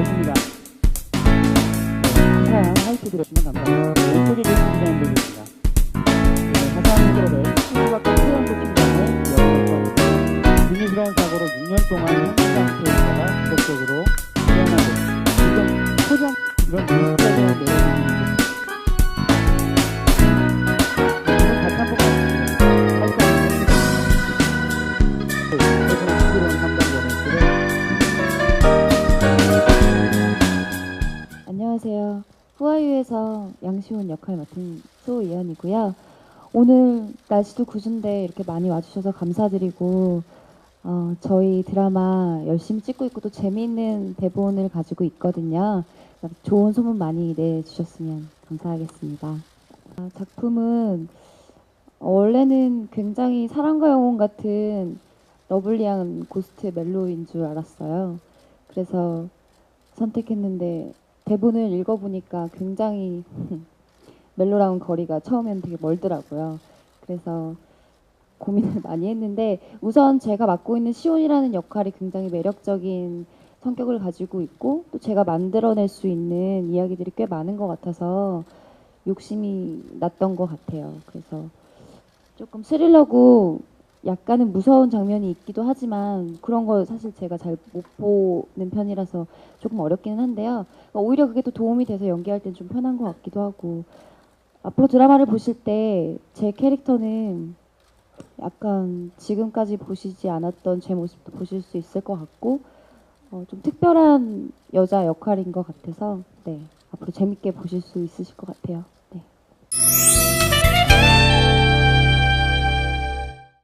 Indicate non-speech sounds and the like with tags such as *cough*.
좋습니다. 네, 항상 하이트 들으시면 감사합니다. 왼쪽에 계신 디자인들입니다. 이런 사고로 6년 동안 현장 테이프가 지속적으로 태어나고 지금 소장 이런 비슷하게 내려지는 후아유에서 양시훈 역할 맡은 소예언이고요. 오늘 날씨도 구준데 이렇게 많이 와주셔서 감사드리고 어, 저희 드라마 열심히 찍고 있고 또 재미있는 대본을 가지고 있거든요. 좋은 소문 많이 내주셨으면 감사하겠습니다. 아, 작품은 원래는 굉장히 사랑과 영혼 같은 러블리한 고스트 멜로인 줄 알았어요. 그래서 선택했는데 대본을 읽어보니까 굉장히 *laughs* 멜로라운 거리가 처음에는 되게 멀더라고요. 그래서 고민을 *laughs* 많이 했는데 우선 제가 맡고 있는 시온이라는 역할이 굉장히 매력적인 성격을 가지고 있고 또 제가 만들어낼 수 있는 이야기들이 꽤 많은 것 같아서 욕심이 났던 것 같아요. 그래서 조금 스릴러고 약간은 무서운 장면이 있기도 하지만 그런 걸 사실 제가 잘 못 보는 편이라서 조금 어렵기는 한데요. 오히려 그게 또 도움이 돼서 연기할 땐 좀 편한 것 같기도 하고 앞으로 드라마를 보실 때 제 캐릭터는 약간 지금까지 보시지 않았던 제 모습도 보실 수 있을 것 같고 어, 좀 특별한 여자 역할인 것 같아서 네 앞으로 재밌게 보실 수 있으실 것 같아요. 네.